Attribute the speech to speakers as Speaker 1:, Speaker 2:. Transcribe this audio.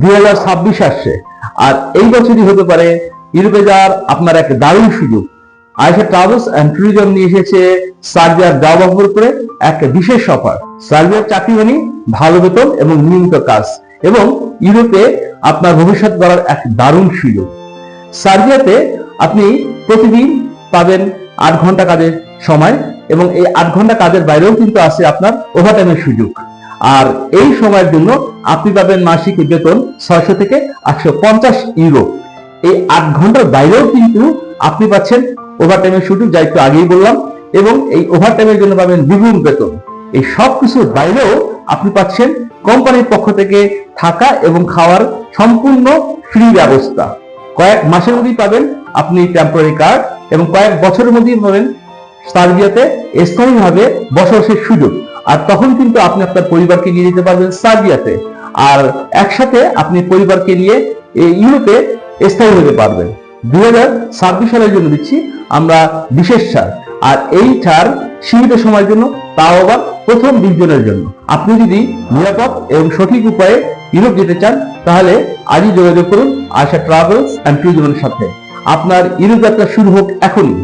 Speaker 1: দুই হাজার ছাব্বিশ আসছে। আর এই বছরই হতে পারে ইউরোপে যাওয়ার আপনার দারুণ সুযোগ। ট্রাভেলস অ্যান্ড ট্যুরিজম নিয়ে এসেছে করে এক বিশেষ চাকরি মানে ভালো বেতন এবং নিয়মিত কাজ এবং ইউরোপে আপনার ভবিষ্যৎ গড়ার এক দারুণ সুযোগ। সার্বিয়াতে আপনি প্রতিদিন পাবেন আট ঘণ্টা কাজের সময় এবং এই আট ঘণ্টা কাজের বাইরেও কিন্তু আছে আপনার ওভারটাইমের সুযোগ। আর এই সময়ের জন্য আপনি পাবেন মাসিক বেতন ছয়শো থেকে আটশো পঞ্চাশ ইউরো এই আট ঘণ্টার বাইরেও কিন্তু আপনি পাচ্ছেন ওভারটাইমের সুযোগ যা একটু আগেই বললাম, এবং এই ওভারটাইমের জন্য পাবেন দ্বিগুণ বেতন। এই সব কিছুর বাইরেও আপনি পাচ্ছেন কোম্পানির পক্ষ থেকে থাকা এবং খাওয়ার সম্পূর্ণ ফ্রি ব্যবস্থা। কয়েক মাসের মধ্যেই পাবেন আপনি টেম্পোরারি কার্ড এবং কয়েক বছরের মধ্যেই পাবেন সার্বিয়াতে স্থায়ীভাবে বসবাসের সুযোগ। আর তখন কিন্তু আপনি আপনার পরিবারকে নিয়ে যেতে পারবেন সার্বিয়াতে। আর একসাথে আপনি পরিবারকে নিয়ে ইউরোপে স্থায়ী হতে পারবেন। দুই হাজার ছাব্বিশ সালের জন্য দিচ্ছি আমরা বিশেষ ছাড়। আর এই ছাড় সীমিত সময়ের জন্য, তাও আবার প্রথম বিশ জনের জন্য। আপনি যদি নিরাপদ এবং সঠিক উপায়ে ইউরোপ যেতে চান, তাহলে আজই যোগাযোগ করুন আশা ট্রাভেলস অ্যান্ড ট্যুরিজমের সাথে। আপনার ইউরোপ যাত্রা শুরু হোক এখনই।